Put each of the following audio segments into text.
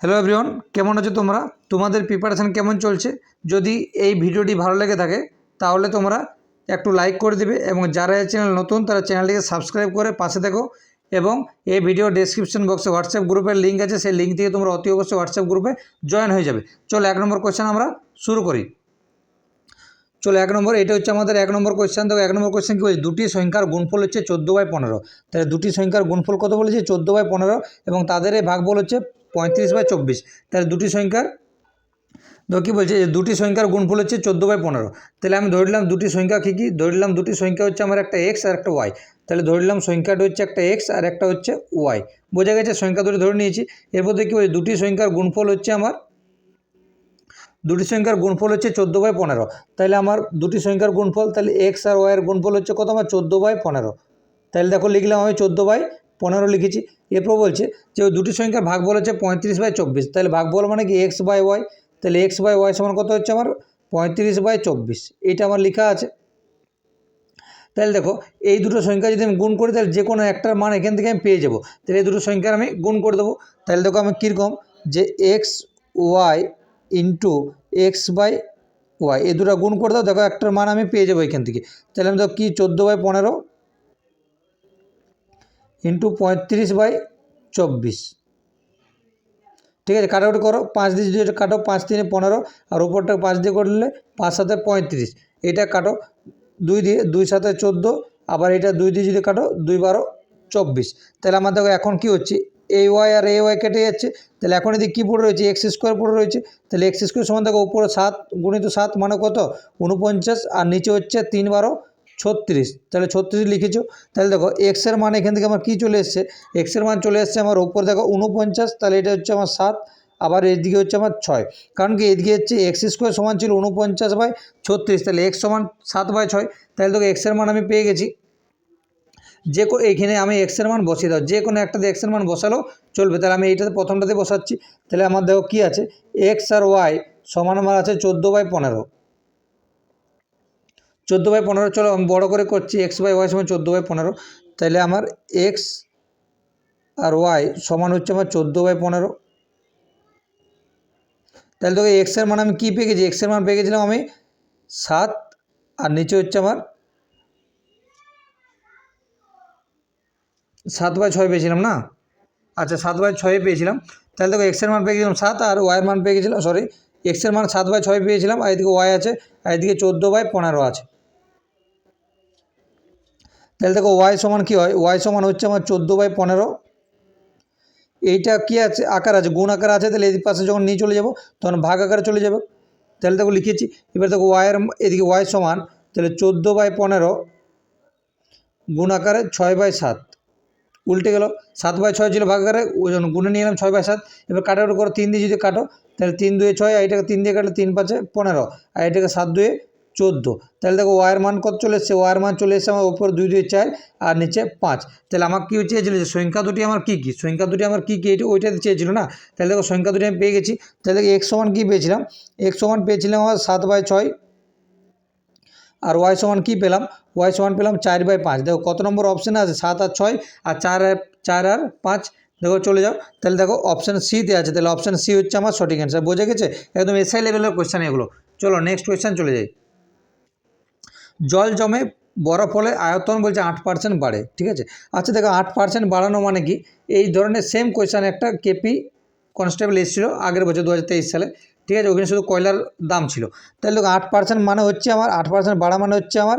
Hello everyone কেমন আছো তোমরা? তোমাদের প্রিপারেশান কেমন চলছে? যদি এই ভিডিওটি ভালো লেগে থাকে, তাহলে তোমরা একটু লাইক করে দেবে এবং যারা এই চ্যানেল নতুন, তারা চ্যানেলটিকে সাবস্ক্রাইব করে পাশে দেখো এবং এই ভিডিও ডেসক্রিপশন বক্সে হোয়াটসঅ্যাপ গ্রুপের লিঙ্ক আছে, সেই লিঙ্ক থেকে তোমরা অতি অবশ্যই হোয়াটসঅ্যাপ গ্রুপে জয়েন হয়ে যাবে। চলো এক নম্বর কোয়েশ্চেন আমরা শুরু করি। চলো এক নম্বর, এটা হচ্ছে আমাদের এক নম্বর কোয়েশ্চেন দেখো, এক নম্বর কোয়েশ্চেন কী বলছে? দুটি সংখ্যার গুণফল হচ্ছে চোদ্দ বাই পনেরো। তাহলে দুটি সংখ্যার গুণফল কত বলেছে? চোদ্দ বাই পনেরো এবং তাদের এই ভাগফল হচ্ছে পঁয়ত্রিশ বাই চব্বিশ। তাহলে দুটি সংখ্যার দেখো কী বলছে যে দুটি সংখ্যার গুণফল হচ্ছে চোদ্দ বাই পনেরো। তাহলে আমি ধরলাম দুটি সংখ্যা কী কী? ধরলাম দুটি সংখ্যা হচ্ছে আমার একটা এক্স আর একটা ওয়াই তাহলে ধরলাম সংখ্যাটা হচ্ছে একটা এক্স আর একটা হচ্ছে ওয়াই বোঝা গেছে? সংখ্যা দুটি ধরে নিয়েছি। এরপর দেখি বলছে দুটি সংখ্যার গুণফল হচ্ছে আমার, দুটি সংখ্যার গুণফল হচ্ছে চোদ্দ বাই পনেরো। তাহলে আমার দুটি সংখ্যার গুণফল, তাহলে এক্স আর ওয়াইয়ের গুণফল হচ্ছে কত? আমার চোদ্দ বাই পনেরো। তাহলে দেখো লিখলাম আমি চোদ্দ বাই পনেরো লিখেছি। এরপর বলছে যে দুটি সংখ্যার ভাগফল হচ্ছে পঁয়ত্রিশ বাই চব্বিশ। তাহলে ভাগ বল মানে কি? X by Y. তাহলে এক্স বাই ওয়াই সমান কত হচ্ছে আমার? পঁয়ত্রিশ বাই চব্বিশ। এটা আমার লেখা আছে। তাহলে দেখো, এই দুটো সংখ্যা যদি আমি গুণ করি, তাহলে যে কোনো একটার মান এখান থেকে আমি পেয়ে যাব। তাহলে এই দুটো সংখ্যার আমি গুণ করে দেবো। তাহলে দেখো আমি কীরকম? যে X Y into X by Y. এই দুটো গুণ করে দাও, দেখো একটার মান আমি পেয়ে যাব এখান থেকে। তাহলে আমি দেখো কী? চোদ্দ বাই পনেরো। ইন্টু পঁয়ত্রিশ বাই চব্বিশ। ঠিক আছে, কাটাকুটি করো, পাঁচ দিয়ে যদি কাটো, পাঁচ তিনে পনেরো, আর উপরটা পাঁচ দিয়ে করলে পাঁচ সাথে পঁয়ত্রিশ। এটা কাটো দুই দিয়ে, দুই সাথে চোদ্দ, আবার এটা দুই দিয়ে যদি কাটো, দুই বারো চব্বিশ। তাহলে আমার দেখো এখন কী হচ্ছে, A Y R A Y কেটে যাচ্ছে, তাহলে এখন এদিকে কী পড়ে রয়েছে, এক্স স্কোয়ার পড়ে রয়েছে, তাহলে এক্স স্কোয়ার সমান দেখো, উপরে সাত, গুণিত সাত মানে কত? উনপঞ্চাশ আর নিচে হচ্ছে তিন বারো ছত্রিশ। তাহলে ছত্রিশ লিখেছো। তাহলে দেখো এক্সের মান এখান থেকে আমার কী চলে এসছে? এক্সের মান চলে এসছে আমার ওপর দেখো উনপঞ্চাশ তাহলে এটা হচ্ছে আমার সাত, আবার এদিকে হচ্ছে আমার ছয়। কারণ কি, এদিকে হচ্ছে এক্স স্কোয়ার সমান ছিল উনপঞ্চাশ বাই ছত্রিশ, তাহলে এক্স সমান সাত বাই ছয়। তাহলে দেখো এক্সের মান আমি পেয়ে গেছি। যে কোনো এইখানে আমি এক্সের মান বসিয়ে দাও। যে কোনো একটাতে এক্সের মান বসালেও চলবে। তাহলে আমি এইটাতে প্রথমটাতে বসাচ্ছি। তাহলে আমার দেখো কী আছে? এক্স আর ওয়াই সমান আমার আছে চোদ্দ বাই পনেরো। চোদ্দ বাই পনেরো, চলো আমি বড়ো করে করছি এক্স বাই ওয়াই সমান চোদ্দ বাই পনেরো। তাহলে আমার এক্স আর ওয়াই সমান হচ্ছে আমার চোদ্দ বাই পনেরো। তাহলে তোকে এক্সের মান আমি কী পেয়ে গেছি? এক্সের মান পেয়ে গেছিলাম আমি সাত, আর নিচে হচ্ছে আমার সাত বাই ছয় পেয়েছিলাম না? আচ্ছা সাত বাই ছয়ে পেয়েছিলাম। তাহলে দেখো এক্সের মান পেয়ে গেছিলাম সাত, আর ওয়াইয়ের মান পেয়ে গেছিলাম সরি এক্সের মান সাত বাই ছয় পেয়েছিলাম, আর এদিকে ওয়াই আছে, আর এদিকে চোদ্দ বাই পনেরো আছে। তাহলে দেখো ওয়াই সমান কী হয়? ওয়াই সমান হচ্ছে আমার চোদ্দ বাই পনেরো। এইটা কী আছে? আকার আছে, গুণ আকার আছে, তাহলে এদিক পাশে যখন নিয়ে চলে যাব, তখন ভাগ আকারে চলে যাবে। তাহলে দেখো লিখেছি, এবার দেখো ওয়াইয়ের এদিকে ওয়াই সমান, তাহলে চোদ্দ বাই পনেরো গুণ আকারে ছয় বাই সাত। উল্টে গেল, সাত বাই ছয় ছিল ভাগ আকারে, ওই জন্য গুণে নিয়ে এলাম ছয় বাই সাত। এবার কাটাকুটি করো তিন দিয়ে যদি কাটো, তাহলে তিন দুয়ে ছয়, আর এটাকে তিন দিয়ে কাটলে তিন পাঁচে পনেরো, আর এটাকে সাত দুয়ে চোদ্দ। তাহলে দেখো ওয়ার মান কত চলে এসছে? ওয়ার মান চলে এসছে আমার উপর দুই দুই, চার, আর নিচে পাঁচ। তাহলে আমার কী চেয়েছিল? যে সংখ্যা দুটি আমার কী কী? সংখ্যা দুটি আমার কী কী? এটা ওইটাতে চেয়েছিল না? তাহলে দেখো সংখ্যা দুটি আমি পেয়ে গেছি। তাহলে দেখো এক্স সমান কী পেয়েছিলাম? এক্স সমান পেয়েছিলাম আমার সাত বাই ছয়, আর ওয়াই সমান কী পেলাম? ওয়াই সমান পেলাম চার বাই পাঁচ। দেখো কত নম্বর অপশানে আছে? সাত আর ছয়, আর চার আর চার আর পাঁচ। দেখো চলে যাও। তাহলে দেখো অপশান সিতে আছে। তাহলে অপশান সি হচ্ছে আমার সঠিক অ্যান্সার বোঝা গেছে? একদম এসআই লেভেলের কোয়েশ্চেন এগুলো। চলো নেক্সট কোয়েশ্চেন চলে যাই। জল জমে বরফ হলে আয়তন বলছে আট পার্সেন্ট বাড়ে, ঠিক আছে? আচ্ছা দেখো, আট পার্সেন্ট বাড়ানো মানে কি? এই ধরনের সেম কোয়েশ্চেন একটা কেপি কনস্টেবল এসেছিল আগের বছর, দু হাজার তেইশ সালে। ঠিক আছে, ওখানে শুধু কয়লার দাম ছিল। তাহলে দেখো, আট পার্সেন্ট মানে হচ্ছে আমার, আট পার্সেন্ট বাড়া মানে হচ্ছে আমার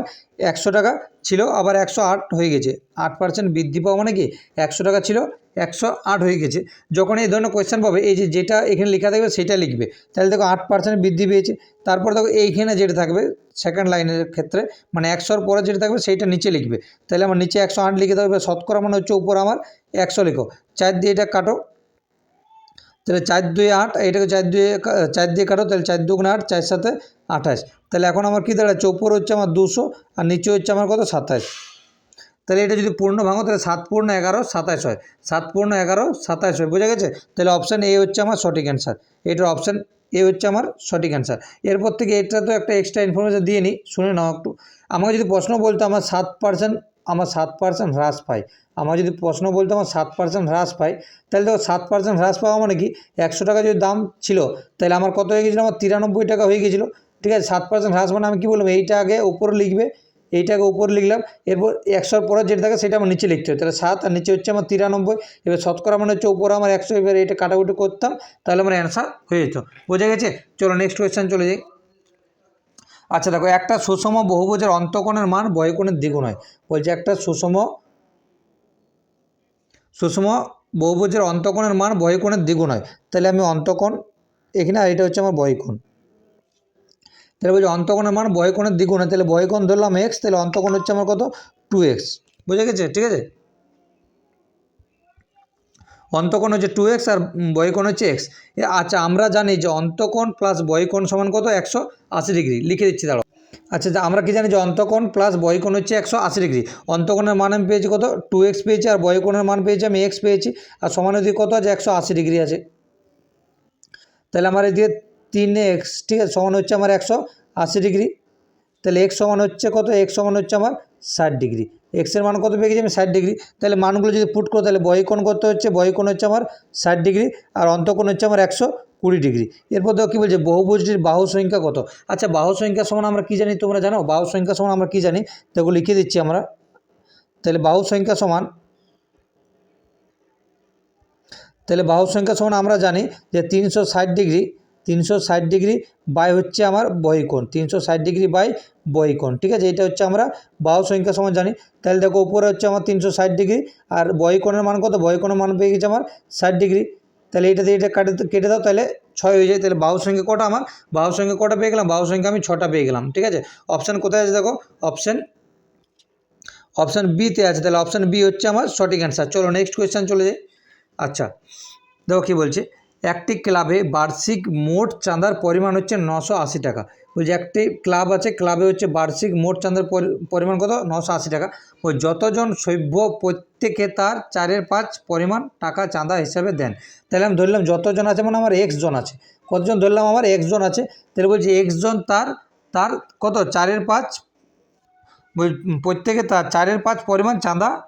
একশো টাকা ছিল, আবার একশো আট হয়ে গেছে। আট পার্সেন্ট বৃদ্ধি পাওয়া মানে কি? একশো টাকা ছিল, একশো আট হয়ে গেছে। যখন এই ধরনের কোয়েশ্চেন পাবে, এই যে যেটা এখানে লেখা থাকবে, সেটা লিখবে। তাহলে দেখো, আট পার্সেন্ট বৃদ্ধি পেয়েছে। তারপর দেখো, এইখানে যেটা থাকবে সেকেন্ড লাইনের ক্ষেত্রে মানে একশোর পরে যেটা থাকবে, সেইটা নিচে লিখবে। তাহলে আমার নিচে একশো আট লিখে দেবে শতকরা মানে হচ্ছে উপর আমার একশো লিখো। চার দিয়ে এটা কাটো তাহলে চার দুই আট এটাকে চার দুয়ে চার দিয়ে কাটো, তাহলে চার দুগুণ আট, চার সাথে আঠাশ। তাহলে এখন আমার কী দাঁড়াচ্ছে ওপর হচ্ছে আমার দুশো, আর নিচে হচ্ছে আমার কত? সাতাশ। তাহলে এটা যদি পূর্ণ ভাঙো, তাহলে সাত পূর্ণ এগারো, সাতাশ হয়। সাত পূর্ণ এগারো, সাতাশ হয়। বোঝা গেছে? তাহলে অপশান এ হচ্ছে আমার সঠিক অ্যান্সার এটার অপশান এ হচ্ছে আমার সঠিক অ্যান্সার এরপর থেকে এটা তো একটা এক্সট্রা ইনফরমেশন দিয়ে নিই শুনে নাও একটু। আমাকে যদি প্রশ্ন বলতো, আমার সাত পার্সেন্ট আমার সাত পার্সেন্ট হ্রাস পায়। আমার যদি প্রশ্ন বলতো আমার সাত পার্সেন্ট হ্রাস পাই তাহলে দেখো সাত পার্সেন্ট হ্রাস পাওয়া মানে কি? একশো টাকা যদি দাম ছিল, তাহলে আমার কত হয়ে গেছিল? আমার তিরানব্বই টাকা হয়ে গেছিল। ঠিক আছে, সাত পার্সেন্ট হ্রাস মানে আমি কী বললাম? এইটা আগে উপরে লিখবে এইটাকে উপরে লিখলাম, এরপর একশোর পরে যেটা থাকে সেটা আমার নিচে লিখতে হবে। তাহলে সাত আর নিচে হচ্ছে আমার তিরানব্বই, এবার শতকরা মানে হচ্ছে উপরে আমার একশো, এবার এটা কাটাকুটি করতাম, তাহলে আমার অ্যান্সার হয়ে যেত। বোঝা গেছে? চলো নেক্সট কোয়েশ্চেন চলে যাই। আচ্ছা দেখো, একটা সুষম বহুভুজের অন্তকোণের মান বয়কোণের দ্বিগুণ হয়। বলছে একটা সুষম সুষম বহুভুজের অন্তকোণের মান বয়কোণের দ্বিগুণ হয়। তাহলে আমি অন্তকোণ এখানে, আর এটা হচ্ছে আমার বয়কোণ তাহলে বলছি অন্তকোণের মান বয়কোণের দ্বিগুণ হয়, তাহলে বয়কোণ ধরলাম এক্স তাহলে অন্তকোণ হচ্ছে আমার কত? টু এক্স বুঝে গেছে? ঠিক আছে? অন্তকোণ হচ্ছে টু এক্স আর বয়কোণ হচ্ছে এক্স আচ্ছা আমরা জানি যে অন্তকোণ প্লাস বয়কোণ সমান কত? একশো আশি ডিগ্রি। লিখে দিচ্ছি, দাঁড়াও। আচ্ছা আমরা কি জানি যে অন্তকোণ প্লাস বয়কোণ হচ্ছে একশো আশি ডিগ্রি। অন্তকোণের মান আমি পেয়েছি কত? টু এক্স পেয়েছি আর বয়কোণের মান পেয়েছি আমি এক্স পেয়েছি। আর সমান সমানুদি কত? আছে একশো আশি ডিগ্রি আছে। তাহলে আমার এদিকে তিন এক্স ঠিক আছে, সমান হচ্ছে আমার একশো আশি ডিগ্রি। তাহলে এক্স সমান হচ্ছে কত? এক্স সমান হচ্ছে আমার ষাট ডিগ্রি। এক্সের মান কত পেয়ে গেছি আমি ষাট ডিগ্রি। তাহলে মানগুলো যদি পুট করো, তাহলে বয়কোণ করতে হচ্ছে? বয়কোণ হচ্ছে আমার ষাট ডিগ্রি। আর অন্তকোণ হচ্ছে আমার একশো কুড়ি ডিগ্রি। এরপর দেখো কী বলছে, বহুভুজটির বাহু সংখ্যা কত? আচ্ছা বাহু সংখ্যা সমান আমরা কী জানি তোমরা জানো? বাহু সংখ্যা সমান আমরা কী জানি? দেখো লিখে দিচ্ছি আমরা। তাহলে বাহু সংখ্যা সমান, তাহলে বাহু সংখ্যা সমান আমরা জানি যে তিনশো ষাট ডিগ্রি, তিনশো ষাট ডিগ্রি বাই হচ্ছে আমার বহিকোণ, তিনশো ষাট ডিগ্রি বাই বহিকোণ, ঠিক আছে? এটা হচ্ছে আমরা বাহু সংখ্যা সমান জানি। তাহলে দেখো উপরে হচ্ছে আমার তিনশো ষাট ডিগ্রি, আর বহিকোণের মান কত? বহিকোণের মান পেয়ে গেছে আমার ষাট ডিগ্রি। তাহলে এটা দিয়ে এটা কাটে, কেটে দাও, তাহলে ছয় হয়ে যায়, তাহলে বাহুর সঙ্গে কটা আমার? বাহুর সঙ্গে কটা পেয়ে গেলাম? বাহুর সঙ্গে আমি ছটা পেয়ে গেলাম, ঠিক আছে? অপশান কোথায় আছে দেখো? অপশান অপশান বিতে আছে, তাহলে অপশান বি হচ্ছে আমার সঠিক অ্যান্সার চলো নেক্সট কোয়েশ্চেন চলে যাই। আচ্ছা দেখো কী বলছে? একটি ক্লাবে বার্ষিক মোট চাঁদার পরিমাণ হচ্ছে নশো আশি টাকা। বলছে একটি ক্লাব আছে, ক্লাবে হচ্ছে বার্ষিক মোট চাঁদার পরি- পরিমাণ কত? নশো আশি টাকা। ওই যতজন সভ্য প্রত্যেকে তার চারের পাঁচ পরিমাণ টাকা চাঁদা হিসাবে দেন। তাহলে আমি ধরলাম যতজন আছে মানে আমার এক্স জন আছে। কতজন ধরলাম আমার এক্স জন আছে? তাহলে বলছি এক্স জন তার তার কত? চারের পাঁচ প্রত্যেকে তার চারের পাঁচ পরিমাণ চাঁদা,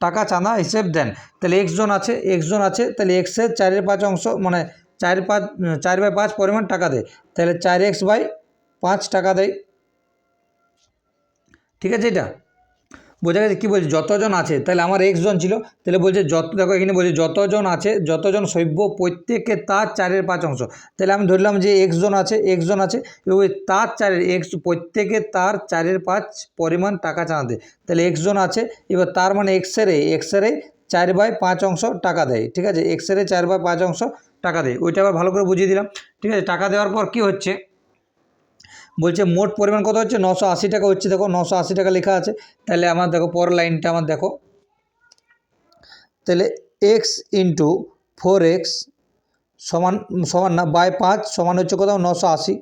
টাকা চাঁদা হিসেব দেন। তাহলে এক্স জন আছে এক্স জন আছে, তাহলে এক্সের চারের পাঁচ অংশ মানে চার পাঁচ, চার বাই পাঁচ পরিমাণ টাকা দেয়। তাহলে চার এক্স বাই পাঁচ টাকা দেয়। ঠিক আছে এটা? বোঝা গেছে? কী বলছে? যতজন আছে। তাহলে আমার এক্স জন ছিল। তাহলে বলছে, যত, দেখো এখানে বলছে, যতজন আছে, যতজন সভ্য, প্রত্যেকে তার চারের পাঁচ অংশ। তাহলে আমি ধরলাম যে এক্স জন আছে এক্স জন আছে ওই তার চারের এক্স প্রত্যেকে তার চারের পাঁচ পরিমাণ টাকা চাঁদে। তাহলে এক্স জন আছে, এবার তার মানে এক্সেরে এক্সেরে চার বাই পাঁচ অংশ টাকা দেয়। ঠিক আছে? এক্সেরে চার বাই পাঁচ অংশ টাকা দেয়। ওইটা আবার ভালো করে বুঝিয়ে দিলাম। ঠিক আছে? টাকা দেওয়ার পর কী হচ্ছে? বলছে মোট পরিমাণ কত হচ্ছে? নশো আশি টাকা হচ্ছে। দেখো, নশো আশি টাকা লেখা আছে। তাহলে আমার দেখো, পরের লাইনটা আমার দেখো। তাহলে এক্স ইন্টু ফোর এক্স সমান সমান না বাই পাঁচ সমান হচ্ছে কোথাও? নশো আশি।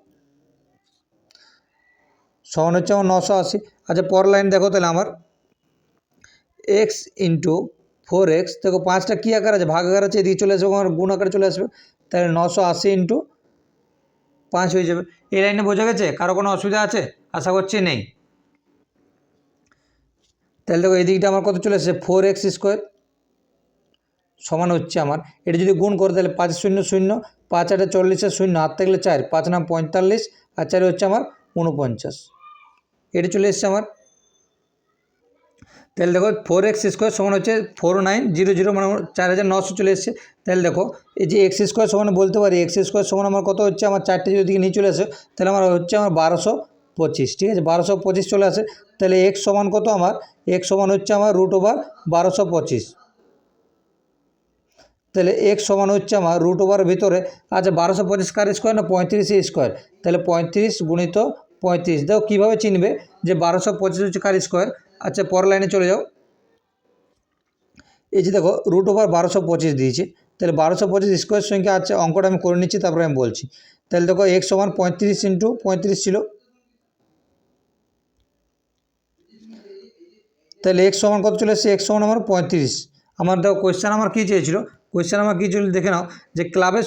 সমান হচ্ছে আমার নশো আশি। আচ্ছা পরের লাইন দেখো তাহলে আমার। এক্স ইন্টু ফোর এক্স দেখো পাঁচটা কী আকার আছে? ভাগ আকার আছে, এদিকে চলে আসবে, আমার গুণ আকারে চলে আসবে। তাহলে নশো আশি ইন্টু পাঁচ হয়ে যাবে। এই লাইনে বোঝা গেছে কারও কোনো অসুবিধা আছে? আশা করছি নেই। তাহলে দেখো, এই দিকটা আমার কত চলে এসেছে? ফোর এক্স স্কোয়ার সমান হচ্ছে আমার। এটা যদি গুণ করে, তাহলে পাঁচ শূন্য শূন্য, পাঁচ আটে চল্লিশের শূন্য, হাত থাকলে চার, পাঁচ নাম পঁয়তাল্লিশ, আর চারে হচ্ছে আমার উনপঞ্চাশ এটা চলে এসছে আমার তাহলে দেখো ফোর এক্স স্কোয়ার সমান হচ্ছে ফোর নাইন জিরো জিরো মানে চার হাজার নশো চলে এসছে। তাহলে দেখো এই যে এক্স স্কোয়ার সমান বলতে পারি এক্স স্কোয়ার সমান আমার কত হচ্ছে? আমার চারটে যদি নিয়ে চলে আসে, তাহলে আমার হচ্ছে আমার বারোশো পঁচিশ, ঠিক আছে? বারোশো পঁচিশ চলে আসে। তাহলে এক্স সমান কত আমার? এক্স সমান হচ্ছে আমার রুট ওভার বারোশো পঁচিশ। তাহলে এক্স সমান হচ্ছে আমার রুট ওভার ভিতরে আচ্ছা বারোশো পঁচিশ কার স্কোয়ার না পঁয়ত্রিশ স্কোয়ার তাহলে পঁয়ত্রিশ গুণিত পঁয়ত্রিশ। দেখো কীভাবে চিনবে যে বারোশো পঁচিশ হচ্ছে কার স্কোয়ার আচ্ছা পরের লাইনে চলে যাও। এই যে দেখো রুট ওভার বারোশো পঁচিশ দিয়েছে। তাহলে বারোশো পঁচিশ স্কোয়ার সংখ্যা আছে, অঙ্কটা আমি করে নিচ্ছি, তারপরে আমি বলছি। তাহলে দেখো এক সমান পঁয়ত্রিশ ইন্টু পঁয়ত্রিশ ছিল। তাহলে এক সমান কত চলে এসছে? এক সমান আমার পঁয়ত্রিশ। আমার দেখো কোয়েশ্চেন আমার কী চেয়েছিল? কোয়েশ্চেন আমার কিছু দেখে নাও, যে ক্লাবের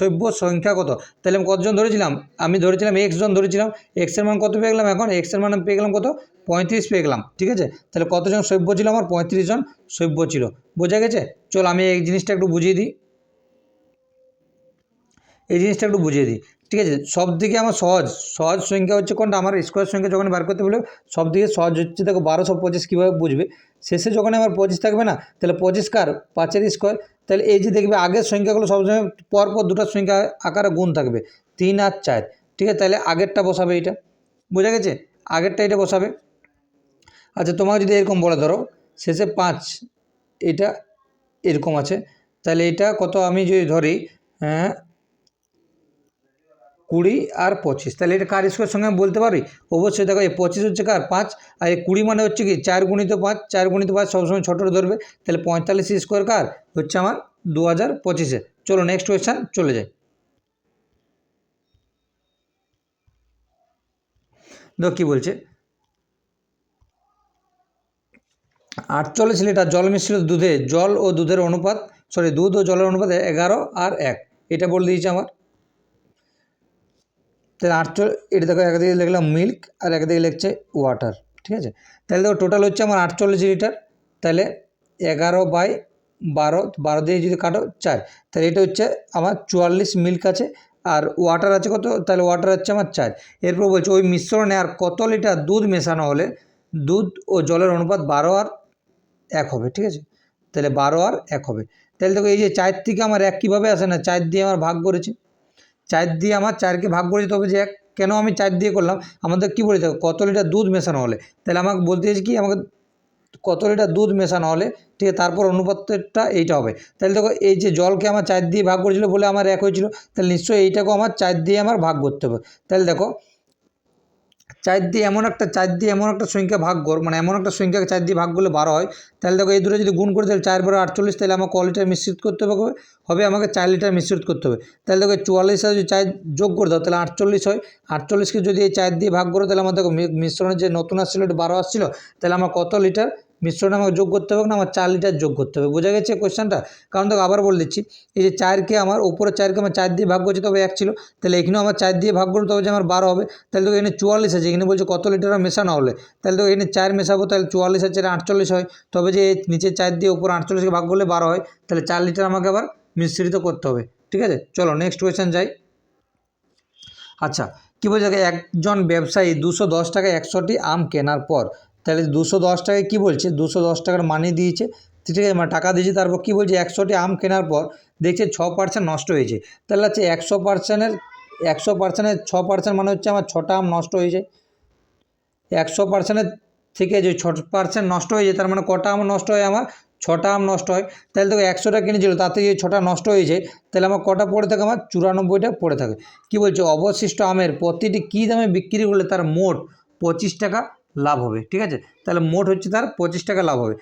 সভ্য সংখ্যা কত? তাহলে আমি কতজন ধরেছিলাম? আমি ধরেছিলাম এক্স জন ধরেছিলাম। এক্সের মান কত পেয়ে গেলাম এখন? এক্সের মান পেয়ে গেলাম কত? পঁয়ত্রিশ পেয়ে গেলাম, ঠিক আছে? তাহলে কতজন সভ্য ছিল আমার? পঁয়ত্রিশ জন সভ্য ছিল। বোঝা গেছে? চল আমি এই জিনিসটা একটু বুঝিয়ে দিই। এই জিনিসটা একটু বুঝিয়ে দিই। ঠিক আছে? সব দিকে আমার সহজ। সহজ সংখ্যা হচ্ছে কোনটা? আমার স্কোয়ার সংখ্যা যখন বার করতে বলে সব দিকে সহজ হচ্ছে দেখো বারোশো পঁচিশ কীভাবে বুঝবে? শেষে যখন আমার পঁচিশ থাকবে না, তাহলে পঁচিশ কার? পাঁচের স্কোয়ার তাহলে এই যে দেখবে, আগের সংখ্যাগুলো সবসময় পরপর দুটো সংখ্যা আকারে গুণ থাকবে। তিন আর চার। ঠিক আছে? তাহলে আগেরটা বসাবে এইটা। বোঝা গেছে? আগেরটা এটা বসাবে। আচ্ছা তোমাকে যদি এরকম বলে ধরো, শেষে পাঁচ এটা এরকম আছে। তাহলে এটা কত? আমি যদি ধরি হ্যাঁ কুড়ি আর পঁচিশ। তাহলে এটা কার স্কোয়ার সঙ্গে বলতে পারি? অবশ্যই দেখো, এই পঁচিশ হচ্ছে কার? পাঁচ। আর এই কুড়ি মানে হচ্ছে কি? চার গুণিত পাঁচ। চার গুণিত পাঁচ সবসময় ছোটোটা ধরবে। তাহলে পঁয়তাল্লিশ স্কোয়ার কার? হচ্ছে আমার দু হাজার পঁচিশে। চলো নেক্সট কোয়েশ্চান চলে যাই। দেখো কী বলছে? আটচল্লিশ লিটার জল মিশ্রিত দুধে জল ও দুধের অনুপাত সরি দুধ ও জলের অনুপাতে এগারো আর এক। এটা বলে দিয়েছে আমার। তাহলে আটচল্লিশ এটা দেখো একদিকে লিখলাম মিল্ক আর একদিকে লিখছে ওয়াটার ঠিক আছে? তাহলে দেখো টোটাল হচ্ছে আমার আটচল্লিশ লিটার তাহলে এগারো বাই বারো বারো দিয়ে যদি কাটো চার, তাহলে এটা হচ্ছে আমার চুয়াল্লিশ মিল্ক আছে আর ওয়াটার আছে কত? তাহলে ওয়াটার হচ্ছে আমার চার। এরপর বলছে ওই মিশ্রণে আর কত লিটার দুধ মেশানো হলে দুধ ও জলের অনুপাত বারো আর এক হবে, ঠিক আছে? তাহলে বারো আর এক হবে। তাহলে দেখো এই যে চার থেকে আমার এক কীভাবে আসে না? চার দিয়ে আমার ভাগ করেছি। চার দিয়ে আমার চারকে ভাগ করে দিতে হবে যে এক। কেন আমি চার দিয়ে করলাম? আমাদের কী বলতে হবে কত লিটার দুধ মেশানো হলে? তাহলে আমাকে বলতে চাইছি কি, আমাকে কত লিটার দুধ মেশানো হলে? ঠিক আছে, তারপর অনুপাতটা এইটা হবে। তাহলে দেখো, এই যে জলকে আমার চার দিয়ে ভাগ করেছিল বলে আমার এক হয়েছিল, তাহলে নিশ্চয়ই এইটাকেও আমার চার দিয়ে আমার ভাগ করতে হবে। তাহলে দেখো চার দিয়ে এমন একটা, চার দিয়ে এমন একটা সংখ্যা ভাগ কর মানে এমন একটা সংখ্যাকে চার দিয়ে ভাগ করলে বারো হয়, তাহলে দেখো এই দুটো যদি গুণ করে তাহলে চার বারো আটচল্লিশ, তাহলে আমাকে ক লিটার মিশ্রিত করতে হবে হবে আমাকে চার লিটার মিশ্রিত করতে হবে। তাহলে দেখো চুয়াল্লিশ যদি চার যোগ করে দাও, তাহলে আটচল্লিশ হয়। আটচল্লিশকে যদি এই চার দিয়ে ভাগ করো, তাহলে আমার দেখো মিশ্রণের যে নতুন আসছিল, এটা বারো আসছিল, তাহলে আমার কত লিটার মিশ্রণে আমাকে যোগ করতে হবে, না আমার চার লিটার যোগ করতে হবে। বোঝা গেছে কোয়েশ্চেনটা কারণ দেখো আবার বলে দিচ্ছি, এই যে চারকে আমার, উপরে চারকে আমার চার দিয়ে ভাগ করছি, তবে এক ছিল। তাহলে এখানেও আমার চার দিয়ে ভাগ করব, তবে যে আমার বারো হবে। তাহলে দেখো এখানে চুয়াল্লিশ আছে, এখানে বলছে কত লিটার মেশানো হলে। তাহলে দেখো এখানে চার মেশাবো, তাহলে চুয়াল্লিশ আছে আটচল্লিশ হয়। তবে যে নিচে চার দিয়ে উপর আটচল্লিশকে ভাগ করলে বারো হয়, তাহলে চার লিটার আমাকে আবার মিশ্রিত করতে হবে। ঠিক আছে? চলো নেক্সট কোয়েশ্চেন যাই। আচ্ছা কী বলছে একজন ব্যবসায়ী দুশো দশ টাকায় একশোটি আম কেনার পর তাহলে দুশো দশ টাকায় কী বলছে? দুশো দশ টাকার মানি দিয়েছে। ঠিক আছে মানে টাকা দিয়েছে, তারপর কী বলছে? একশোটি আম কেনার পর দেখছে ছ পার্সেন্ট নষ্ট হয়েছে। তাহলে হচ্ছে একশো পার্সেন্টের একশো পার্সেন্টের ছ পার্সেন্ট মানে হচ্ছে আমার ছটা আম নষ্ট হয়ে যায় একশো পার্সেন্টের থেকে যে ছ পার্সেন্ট নষ্ট হয়ে যায় তার মানে কটা আম নষ্ট হয় আমার? ছটা আম নষ্ট হয়। তাহলে দেখো একশোটা কিনেছিল, তাতে যদি ছটা নষ্ট হয়ে যায় তাহলে আমার কটা পড়ে থাকে? আমার চুরানব্বইটা পড়ে থাকে। কী বলছে? অবশিষ্ট আমের প্রতিটি কী দামে বিক্রি করলে তার মোট পঁচিশ টাকা লাভ হবে, ঠিক আছে? তাহলে মোট হচ্ছে তার পঁচিশ টাকা লাভ হবে।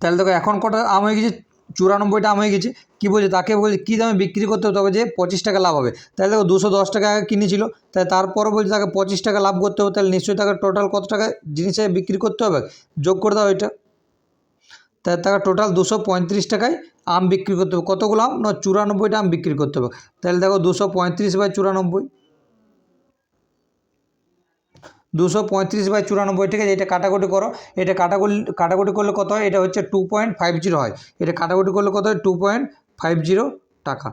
তাহলে দেখো এখন কটা আম হয়ে গেছে, চুরানব্বইটা আম হয়ে গেছে। কী বলছে? তাকে বলছে, কী দামে বিক্রি করতে হবে? তবে যে পঁচিশ টাকা লাভ হবে। তাহলে দেখো দুশো দশ টাকা আগে কিনেছিল। তাহলে তারপরে বলছে তাকে পঁচিশ টাকা লাভ করতে হবে। তাহলে নিশ্চয়ই তাকে টোটাল কত টাকা জিনিসে বিক্রি করতে হবে? যোগ করে দাও এটা। তাহলে তাকে টোটাল দুশো পঁয়ত্রিশ টাকায় আম বিক্রি করতে হবে। কতগুলো আম? না, চুরানব্বইটা আম বিক্রি করতে হবে। তাহলে দেখো দুশো পঁয়ত্রিশ বাই চুরানব্বই। দুশো পঁয়ত্রিশ বাই চুরানব্বই, ঠিক আছে? এটা কাটাকুটি করো। এটা কাটাকুটি কাটাকুটি করলে কত হয়? এটা হচ্ছে টু পয়েন্ট ফাইভ জিরো হয়। এটা কাটাকুটি করলে কত হয়? টু পয়েন্ট ফাইভ জিরো টাকা।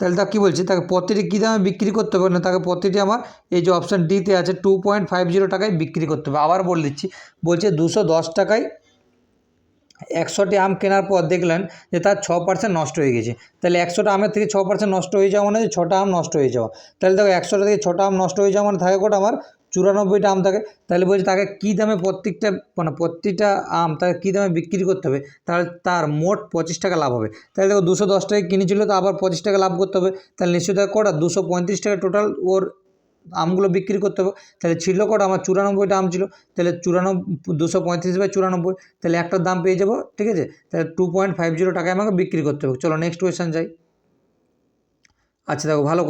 তাহলে তা কী বলছি? তাকে প্রতিটি কী দামে বিক্রি করতে হবে? না, তাকে প্রতিটি আমার এই যে অপশান ডিতে আছে টু পয়েন্ট ফাইভ জিরো টাকায় বিক্রি করতে হবে। আবার বলে দিচ্ছি। বলছে দুশো দশ টাকায় একশোটি আম কেনার পর দেখলেন যে তার ছ পার্সেন্ট নষ্ট হয়ে গেছে। তাহলে একশোটা আমের থেকে ছ পার্সেন্ট নষ্ট হয়ে যাওয়া মানে ছটা আম নষ্ট হয়ে যাওয়া। তাহলে দেখো একশোটা থেকে ছটা আম নষ্ট হয়ে যাওয়া মানে থাকে কটা? আমার চুরানব্বইটা আম থাকে। তাহলে বলছে তাকে কী দামে প্রত্যেকটা মানে প্রতিটা আম তাকে কী দামে বিক্রি করতে হবে? তাহলে তার মোট পঁচিশ টাকা লাভ হবে। তাহলে দেখো দুশো দশ টাকা কিনেছিল তো আবার পঁচিশ টাকা লাভ করতে হবে। তাহলে নিশ্চয়ই কটা? দুশো পঁয়ত্রিশ টাকা টোটাল ওর আমগুলো বিক্রি করতে হবে। তাহলে ছিল কটা? আমার চুরানব্বইটা আম ছিল। তাহলে চুরানব্বই দুশো পঁয়ত্রিশ বাই চুরানব্বই। তাহলে একটার দাম পেয়ে যাব, ঠিক আছে? তাহলে টু পয়েন্ট ফাইভ জিরো টাকায় আমাকে বিক্রি করতে হবে। চলো নেক্সট কোয়েশ্চেন যাই। আচ্ছা দেখো, ভালো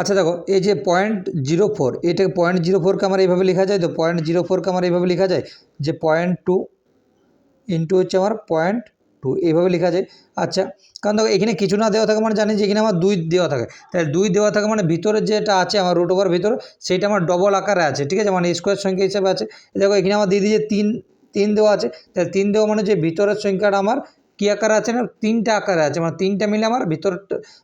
আচ্ছা দেখো, এই যে পয়েন্ট জিরো ফোর এটাকে পয়েন্ট জিরো ফোরকে আমার এইভাবে লেখা যায় তো? পয়েন্ট জিরো ফোরকে আমার এইভাবে লেখা যায় যে পয়েন্ট টু ইন্টু হচ্ছে আমার পয়েন্ট টু, এইভাবে লেখা যায় আচ্ছা কারণ দেখো, এখানে কিছু না দেওয়া থাকে মানে জানি যে এখানে আমার দুই দেওয়া থাকে। তাহলে দুই দেওয়া থাকে মানে ভিতরে যেটা আছে আমার রুট ওভার ভিতরে, সেটা আমার ডবল আকারে আছে, ঠিক আছে? মানে স্কোয়ার সংখ্যা হিসেবে আছে। দেখো, এখানে আমার দিয়ে দিয়েছে তিন তিন দেওয়া আছে, তাহলে তিন দেওয়া মানে যে ভিতরের সংখ্যাটা আমার কী আকারে আছে না? তিনটা আকারে আছে। মানে তিনটা মিলে আমার ভিতর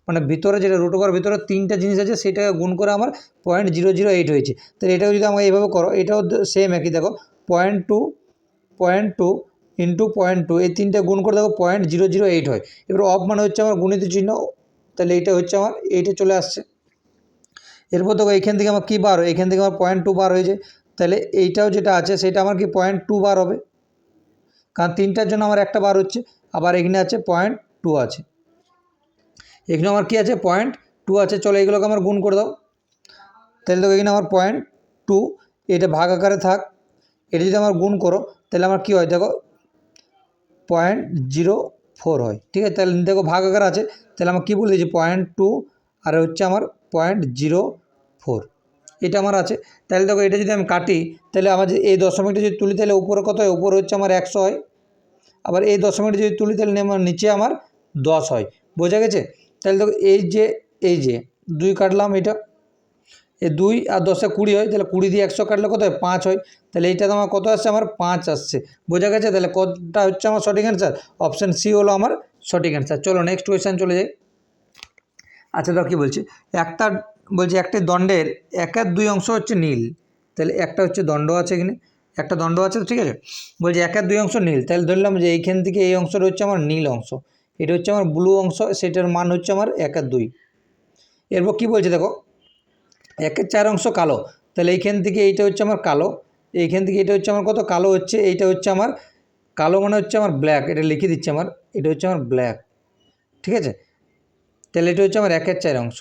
মানে ভিতরে যেটা রুট ওভার ভিতরে তিনটা জিনিস আছে, সেটাকে গুণ করে আমার পয়েন্ট জিরো জিরো এইট হয়েছে। তাহলে এটাও যদি আমাকে এইভাবে করো, এটাও সেম একই। দেখো point two point two into point two এই তিনটে গুণ করে দেখো পয়েন্ট জিরো জিরো এইট হয়। এবার অফ মানে হচ্ছে আমার গুণিত চিহ্ন, তাহলে এইটা হচ্ছে আমার, এইটা চলে আসছে। এরপর দেখো এইখান থেকে আমার কী বার হয়? এখান থেকে আমার পয়েন্ট টু বার হয়ে যায় তাহলে এইটাও যেটা আছে, সেটা আমার কি পয়েন্ট টু বার হবে? কারণ তিনটার জন্য আমার একটা বার হচ্ছে, আবার এখানে আছে পয়েন্ট টু আছে। এখানে আমার কী আছে? পয়েন্ট টু আছে। চলো এগুলোকে আমার গুণ করে দাও। তাহলে দেখো এখানে আমার পয়েন্ট টু এটা ভাগ আকারে থাক। এটা যদি আমার গুণ করো, তাহলে আমার কী হয়? দেখো পয়েন্ট জিরো ফোর হয়। ঠিক আছে? তাহলে দেখো ভাগ আকার আছে। তাহলে আমার কী বলে দিয়েছি? পয়েন্ট টু আর হচ্ছে আমার পয়েন্ট জিরো ফোর এটা আমার আছে। তাহলে দেখো এটা যদি আমি কাটি, তাহলে আমার যে এই দশমিকটা যদি তুলি, তাহলে উপরে কত হয়? উপরে হচ্ছে আমার একশো হয়। আবার এই দশমিকটা যদি তুলি, তাহলে আমার নিচে আমার দশ হয়। বোঝা গেছে? তাহলে দেখো এই যে এই যে, দুই কাটলাম এটা। এ দুই আর দশে কুড়ি হয়, তাহলে কুড়ি দিয়ে একশো কাটলে কত হয়? পাঁচ হয়। তাহলে এইটা আমার কত আসছে? আমার পাঁচ আসছে। বোঝা গেছে? তাহলে কতটা হচ্ছে আমার সঠিক অ্যান্সার অপশান সি হলো আমার সঠিক অ্যান্সার চলো নেক্সট কোয়েশ্চেন চলে যাই। আচ্ছা দেখো কী বলছি? একটা বলছি, একটি দণ্ডের একের দুই অংশ হচ্ছে নীল। তাহলে একটা হচ্ছে দণ্ড আছে এখানে। একটা দণ্ড আছে, ঠিক আছে? বলছে, একের দুই অংশ নীল। তাহলে ধরলাম যে এইখান থেকে এই অংশটা হচ্ছে আমার নীল অংশ। এটা হচ্ছে আমার ব্লু অংশ, সেটার মান হচ্ছে আমার এক একের দুই। এরপর কী বলছে দেখো? একের চার অংশ কালো। তাহলে এইখান থেকে এইটা হচ্ছে আমার কালো, এইখান থেকে এটা হচ্ছে আমার কত? কালো হচ্ছে, এইটা হচ্ছে আমার কালো মানে হচ্ছে আমার ব্ল্যাক এটা লিখে দিচ্ছে আমার, এটা হচ্ছে আমার ব্ল্যাক ঠিক আছে? তাহলে এটা হচ্ছে আমার একের চার অংশ।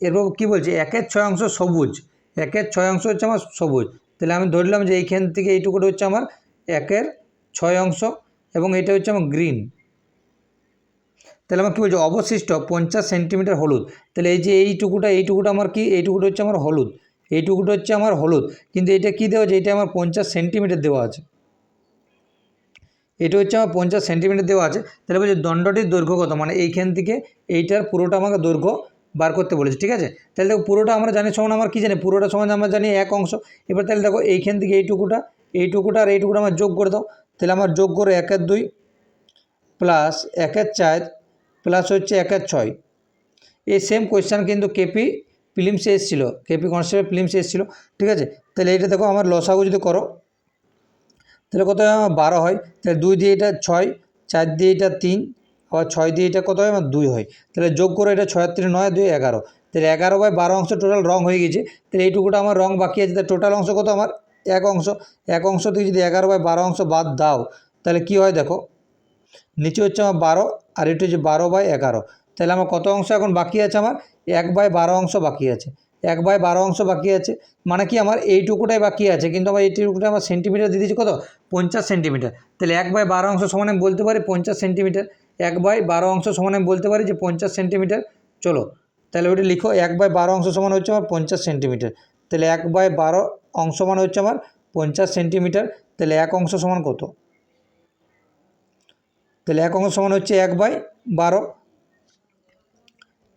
এরপর কী বলছে? একের ছয় অংশ সবুজ, একের ছয় অংশ হচ্ছে আমার সবুজ। তাহলে আমি ধরলাম যে এইখান থেকে এইটুকুটা হচ্ছে আমার একের ছয় অংশ এবং এটা হচ্ছে আমার গ্রিন তাহলে আমার কী বলছে? অবশিষ্ট পঞ্চাশ সেন্টিমিটার হলুদ। তাহলে এই যে এইটুকুটা এইটুকুটা আমার কি? এইটুকুটা হচ্ছে আমার হলুদ। এইটুকুটা হচ্ছে আমার হলুদ। কিন্তু এটা কী দেওয়া আছে? এটা আমার পঞ্চাশ সেন্টিমিটার দেওয়া আছে। এটা হচ্ছে আমার পঞ্চাশ সেন্টিমিটার দেওয়া আছে। তাহলে বলছে, দণ্ডটির দৈর্ঘ্য কত? মানে এইখান থেকে এইটার পুরোটা আমাকে দৈর্ঘ্য বার করতে বলেছে, ঠিক আছে? তাহলে দেখো, পুরোটা আমরা জানি সমান, আমার কী জানি? পুরোটা সমান আমরা জানি এক অংশ। এবার তাহলে দেখো, এইখান থেকে এইটুকুটা এইটুকুটা আর এইটুকুটা আমার যোগ করে দাও। তাহলে আমার যোগ করে একের দুই প্লাস একের চার প্লাস হচ্ছে একের ছয়। এই সেম কোয়েশ্চান কিন্তু কেপি ফিলিমসে এসেছিল। কেপি কনস্টেবল ফিলিমসে এসেছিল। ঠিক আছে? তাহলে এইটা দেখো, আমার লসাগু যদি করো, তাহলে কত হয়? আমার বারো হয়। তাহলে দুই দিয়ে এটা ছয়, চার দিয়ে এটা তিন, আবার ছয় দিয়ে এটা কত হয়? আমার দুই হয়। তাহলে যোগ করে, এটা ছয় তিন নয়, দুই এগারো। তাহলে এগারো বাই বারো অংশ টোটাল রং হয়ে গেছে। তাহলে এইটুকুটা আমার রং বাকি আছে তাহলে টোটাল অংশ কত আমার? এক অংশ। এক অংশ থেকে যদি এগারো বাই বারো অংশ বাদ দাও, তাহলে কি হয় দেখো? নিচে হচ্ছে আমার বারো আর এটা হচ্ছে বারো বাই এগারো। তাহলে আমার কত অংশ এখন বাকি আছে আমার? এক বাই বারো অংশ বাকি আছে। এক বাই বারো অংশ বাকি আছে। মানে কি আমার এইটুকুটাই বাকি আছে, কিন্তু আমার এইটুকুটা আমার সেন্টিমিটার দিয়ে দিচ্ছি কত? পঞ্চাশ সেন্টিমিটার তাহলে এক বাই বারো অংশ সমান আমি বলতে পারি পঞ্চাশ সেন্টিমিটার এক বাই বারো অংশ সমান আমি বলতে পারি যে পঞ্চাশ সেন্টিমিটার চলো, তাহলে ওটা লিখো, এক বাই বারো অংশ সমান হচ্ছে আমার পঞ্চাশ সেন্টিমিটার তাহলে এক বাই বারো অংশ মানে হচ্ছে আমার পঞ্চাশ সেন্টিমিটার তাহলে এক অংশ সমান কত? তাহলে এক অংশ সমান হচ্ছে এক বাই বারো।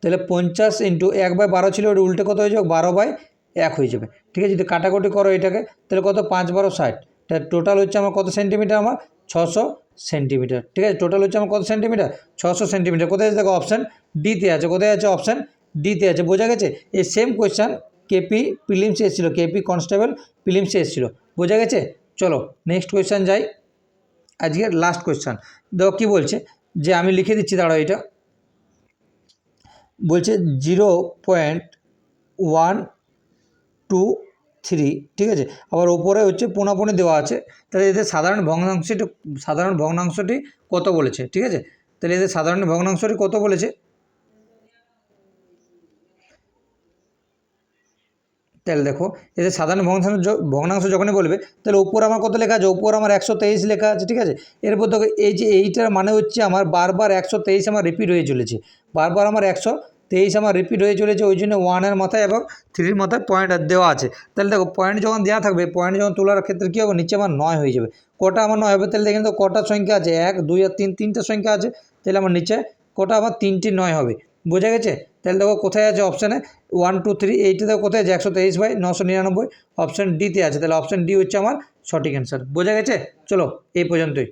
তাহলে পঞ্চাশ ইন্টু এক বাই বারো ছিল ওটা উল্টে কত হয়ে যাবে? বারো বাই এক হয়ে যাবে। ঠিক আছে, যদি কাটাকুটি করো এটাকে, তাহলে কত? পাঁচ বারো ষাট। তাহলে টোটাল হচ্ছে আমার কত সেন্টিমিটার আমার? ছশো সেন্টিমিটার ঠিক আছে টোটাল হচ্ছে আমার কত সেন্টিমিটার ছশো সেন্টিমিটার কোথায় আছে? দেখো অপশান ডিতে আছে। কোথায় আছে? অপশান ডিতে আছে। বোঝা গেছে? এই সেম কোয়েশ্চান কেপি প্রিলিমসে এসেছিল। কেপি কনস্টেবল প্রিলিমসে এসেছিল। বোঝা গেছে? চলো নেক্সট কোয়েশ্চান যাই। আজকের লাস্ট কোয়েশ্চান দেখো কী বলছে? যে আমি লিখে দিচ্ছি, দাঁড়াও এটা। বলছে zero point one two three ঠিক আছে? আবার ওপরে হচ্ছে পোনাপোনে দেওয়া আছে। তাহলে এদের সাধারণ ভগ্নাংশটি সাধারণ ভগ্নাংশটি কত বলেছে? ঠিক আছে? তাহলে এদের সাধারণ ভগ্নাংশটি কত বলেছে? তাহলে দেখো এদের সাধারণ ভগ্নাংশ ভগ্নাংশ যখনই বলবে, তাহলে ওপর আমার কত লেখা আছে? ওপর আমার একশো তেইশ লেখা আছে, ঠিক আছে? এরপর দেখো, এই যে এইটার মানে হচ্ছে আমার বারবার একশো তেইশ আমার রিপিট হয়ে চলেছে। বারবার আমার একশো তেইশ আমার রিপিট হয়ে চলেছে, ওই জন্য ওয়ানের মাথায় এবং থ্রির মাথায় পয়েন্ট দেওয়া আছে। তাহলে দেখো পয়েন্ট যখন দেওয়া থাকবে পয়েন্ট যখন তোলার ক্ষেত্রে কী হবে? নিচে আমার নয় হয়ে যাবে। কটা আমার নয় হবে? তাহলে দেখেন তো, কটা সংখ্যা আছে? এক, দুই আর তিন, তিনটে সংখ্যা আছে। তাহলে আমার নিচে কটা? আমার তিনটি নয় হবে। বোঝা গেছে? তাহলে দেখো কোথায় আছে অপশানে ওয়ান টু থ্রি এইটা দেখো কোথায় আছে? একশো তেইশ বাই নশো নিরানব্বই। অপশান ডিতে আছে। তাহলে অপশান ডি হচ্ছে আমার সঠিক অ্যান্সার বোঝা গেছে? চলো, এই পর্যন্তই।